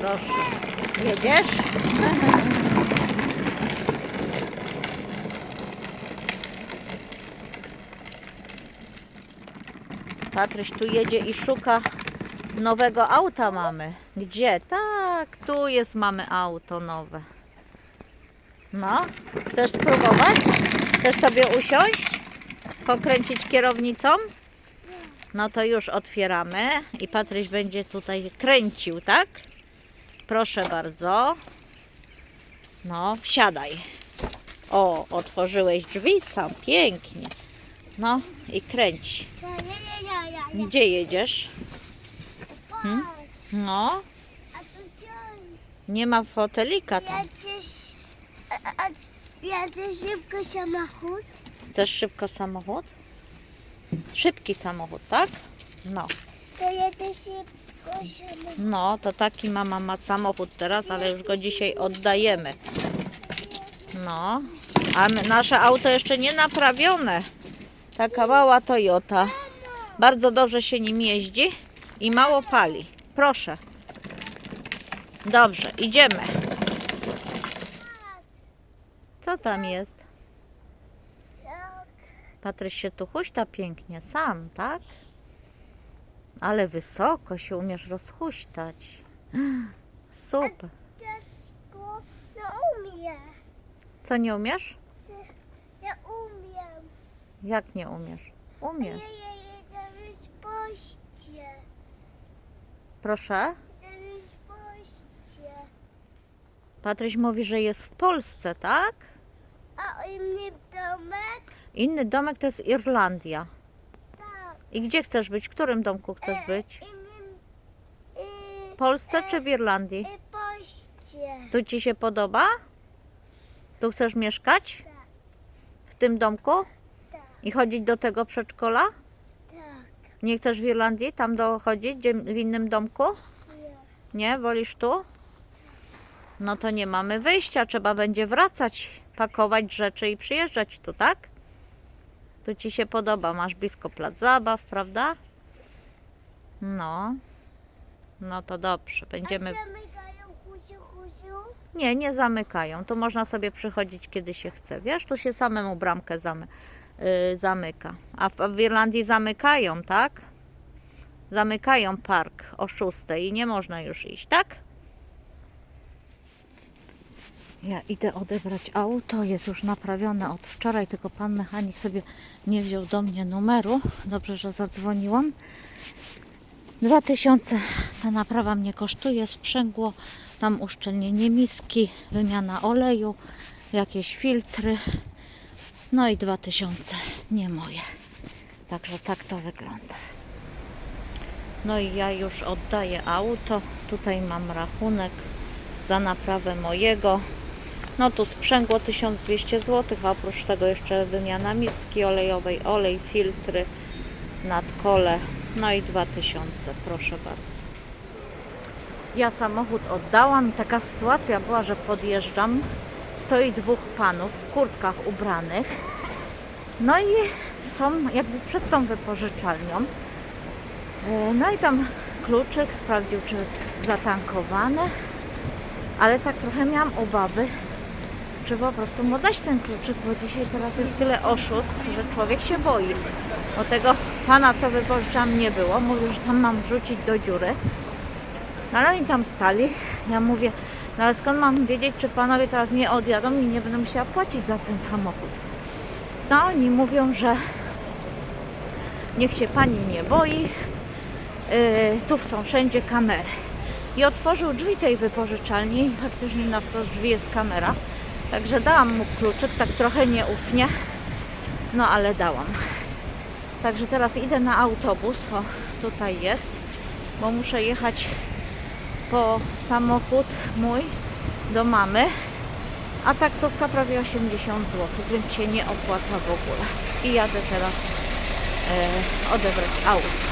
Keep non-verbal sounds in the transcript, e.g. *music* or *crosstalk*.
Proszę. Jedziesz? Patryś tu jedzie i szuka nowego auta mamy. Gdzie? Tak, tu jest mamy auto nowe. No, chcesz spróbować? Chcesz sobie usiąść? Pokręcić kierownicą? No to już otwieramy i Patryś będzie tutaj kręcił, tak? Proszę bardzo. No, wsiadaj. O, otworzyłeś drzwi sam, pięknie. No i kręć. Gdzie jedziesz? Hmm? No, nie ma fotelika tam. Jacyś szybko samochód? Chcesz szybko samochód? Szybki samochód, tak? No, To szybko. No, to taki mama ma samochód teraz, ale już go dzisiaj oddajemy. No, a my, nasze auto jeszcze nie naprawione. Taka mała Toyota. Bardzo dobrze się nim jeździ i mało pali. Proszę. Dobrze, idziemy. Co tam jest? Patryś się tu huśta pięknie, sam, tak? Ale wysoko się umiesz rozhuśtać. *gasps* Super. dziecko, no umie. Co nie umiesz? Ja umiem. Jak nie umiesz? Ja, Umiesz. jedę już w poście. Proszę. Jedę już w poście. Patryś mówi, że jest w Polsce, tak? A u mnie domek? Inny domek to jest Irlandia. I gdzie chcesz być? W którym domku chcesz E, być? I, W Polsce czy w Irlandii? i poście. Tu ci się podoba? Tu chcesz mieszkać? Tak, W tym domku? tak, I chodzić do tego przedszkola? tak. Nie chcesz w Irlandii tam dochodzić, gdzie- w innym domku? Ja. Nie? Wolisz tu? No to nie mamy wyjścia, trzeba będzie wracać, pakować rzeczy i przyjeżdżać tu, tak? Tu ci się podoba, masz blisko plac zabaw, prawda? No. No to dobrze, będziemy... Nie, nie zamykają. Tu można sobie przychodzić kiedy się chce. Wiesz, tu się samemu bramkę zamy, y, zamyka. A w, w Irlandii zamykają, tak? Zamykają park o 6 i nie można już iść, tak? Ja idę odebrać auto, jest już naprawione od wczoraj, tylko pan mechanik sobie nie wziął do mnie numeru. Dobrze, że zadzwoniłam. 2000 ta naprawa mnie kosztuje, sprzęgło, tam uszczelnienie miski, wymiana oleju, jakieś filtry. No i 2000, nie moje. Także tak to wygląda. No i ja już oddaję auto. Tutaj mam rachunek za naprawę mojego. No tu sprzęgło 1200 zł, a oprócz tego jeszcze wymiana miski olejowej, olej, filtry, nadkole, no i 2000, proszę bardzo. Ja samochód oddałam i taka sytuacja była, że podjeżdżam, stoi dwóch panów w kurtkach ubranych, no i są jakby przed tą wypożyczalnią. E, No i tam kluczyk sprawdził, czy zatankowane, ale tak trochę miałam obawy, czy po prostu mu dać ten kluczyk, bo dzisiaj teraz jest tyle oszustw, że człowiek się boi. Bo tego pana, co wypożyczam, nie było. Mówił, że tam mam wrzucić do dziury. No ale oni tam stali. Ja mówię, no ale skąd mam wiedzieć, czy panowie teraz mnie odjadą i nie będę musiała płacić za ten samochód. No oni mówią, że niech się pani nie boi. Yy, tu są wszędzie kamery. I otworzył drzwi tej wypożyczalni faktycznie na wprost drzwi jest kamera. Także dałam mu kluczyk, tak trochę nieufnie. No ale dałam. Także teraz idę na autobus. O, tutaj jest, bo muszę jechać po samochód mój do mamy. A taksówka prawie 80 zł, więc się nie opłaca w ogóle. I jadę teraz e, odebrać auto.